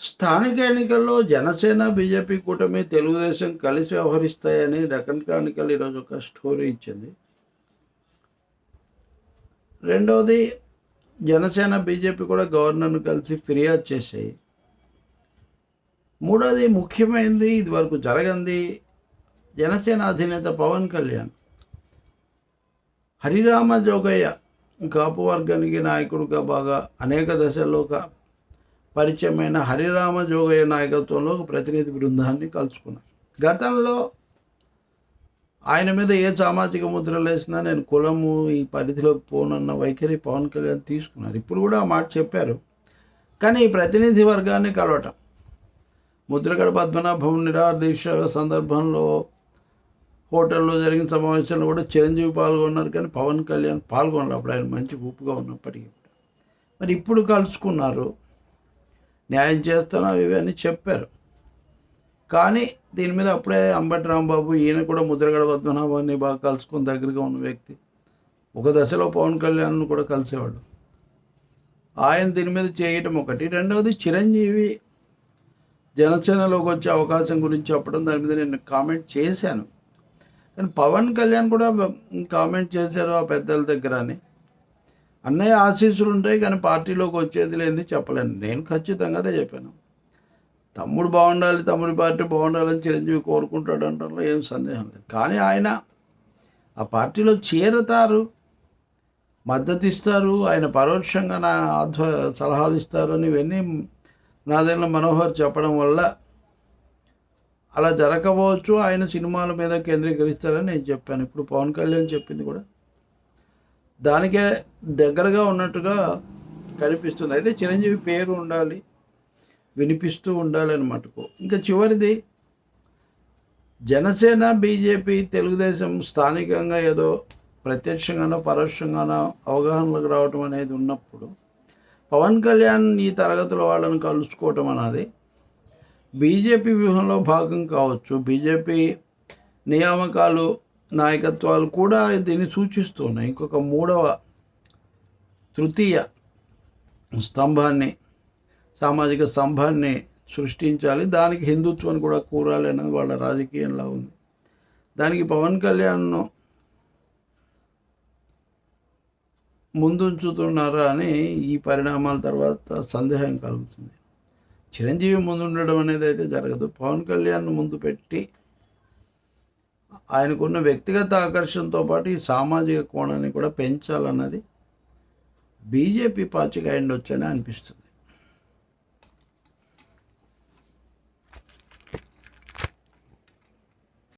స్థానిక ఎన్నికల్లో జనసేన బీజేపీ కూటమి తెలుగుదేశం కలిసి వ్యవహరిస్తాయని డెక్కన్ క్రానికల్ ఈరోజు ఒక స్టోరీ ఇచ్చింది. రెండవది జనసేన బీజేపీ కూడా గవర్నర్ను కలిసి ఫిర్యాదు చేసాయి మూడవది ముఖ్యమైనది ఇది వరకు జరగంది జనసేన అధినేత పవన్ కళ్యాణ్. హరిరామ జోగయ్య కాపు వర్గానికి నాయకుడుగా బాగా అనేక దశల్లో పరిచయమైన హరిరామ జోగయ్య నాయకత్వంలో ఒక ప్రతినిధి బృందాన్ని కలుసుకున్నారు. గతంలో ఆయన మీద ఏ సామాజిక ముద్రలు వేసినా నేను కులము ఈ పరిధిలోకి పోనన్న వైఖరి పవన్ కళ్యాణ్ తీసుకున్నారు. ఇప్పుడు కూడా ఆ మాట చెప్పారు. కానీ ఈ ప్రతినిధి వర్గాన్ని కలవటం ముద్రగడ పద్మనాభం నిరాదీక్ష సందర్భంలో హోటల్లో జరిగిన సమావేశంలో కూడా చిరంజీవి పాల్గొన్నారు. కానీ పవన్ కళ్యాణ్ పాల్గొనలేదు అప్పుడు ఆయన మంచి ఊపుగా ఉన్నప్పటికీ మరి ఇప్పుడు కలుసుకున్నారు. న్యాయం చేస్తానో ఇవన్నీ చెప్పారు. కానీ దీని మీద అప్పుడే అంబటి రాంబాబు ఈయన కూడా ముద్రగడ పద్మనాభాన్ని బాగా కలుసుకుని దగ్గరగా ఉన్న వ్యక్తి. ఒక దశలో పవన్ కళ్యాణ్ను కూడా కలిసేవాడు. ఆయన దీని మీద చేయటం ఒకటి. రెండవది చిరంజీవి జనసేనలోకి వచ్చే అవకాశం గురించి చెప్పడం దాని మీద నేను కామెంట్ చేశాను. కానీ పవన్ కళ్యాణ్ కూడా కామెంట్ చేశారు ఆ పెద్దల దగ్గర అని. అన్నయ్య ఆశీస్సులు ఉంటాయి కానీ పార్టీలోకి వచ్చేది లేని చెప్పలేను. నేను ఖచ్చితంగా అదే చెప్పాను. తమ్ముడు బాగుండాలి తమ్ముడి పార్టీ బాగుండాలని చిరంజీవి కోరుకుంటాడు అంటారు ఏం సందేహం లేదు. కానీ ఆయన ఆ పార్టీలో చేరతారు మద్దతు ఇస్తారు ఆయన పరోక్షంగా నా ఆధ్వ సలహాలు ఇస్తారు అని ఇవన్నీ నాదేళ్ళ మనోహర్ చెప్పడం వల్ల అలా జరగకపోవచ్చు. ఆయన సినిమాల మీద కేంద్రీకరిస్తారని నేను చెప్పాను. ఇప్పుడు పవన్ కళ్యాణ్ చెప్పింది కూడా దానికే దగ్గరగా ఉన్నట్టుగా కనిపిస్తుంది. అయితే చిరంజీవి పేరు ఉండాలి వినిపిస్తూ ఉండాలి మటుకు. ఇంకా చివరిది జనసేన బీజేపీ తెలుగుదేశం స్థానికంగా ఏదో ప్రత్యక్షంగానో పరోక్షంగానో అవగాహనలకు రావటం అనేది ఉన్నప్పుడు పవన్ కళ్యాణ్ ఈ తరగతుల వాళ్ళని కలుసుకోవటం అన్నది బీజేపీ వ్యూహంలో భాగం కావచ్చు. బీజేపీ నియామకాలు నాయకత్వాలు కూడా దీన్ని సూచిస్తున్నాయి. ఇంకొక మూడవ తృతీయ స్తంభాన్ని సామాజిక స్తంభాన్ని సృష్టించాలి. దానికి హిందుత్వాన్ని కూడా కూరాలి అన్నది వాళ్ళ రాజకీయంలో ఉంది. దానికి పవన్ కళ్యాణ్ను ముందుంచుతున్నారా అని ఈ పరిణామాల తర్వాత సందేహం కలుగుతుంది. చిరంజీవి ముందుండడం అనేది అయితే జరగదు. పవన్ కళ్యాణ్ ముందు పెట్టి ఆయనకున్న వ్యక్తిగత ఆకర్షణతో పాటు ఈ సామాజిక కోణాన్ని కూడా పెంచాలన్నది బీజేపీ పార్టీకి అయిండొచ్చని అనిపిస్తుంది.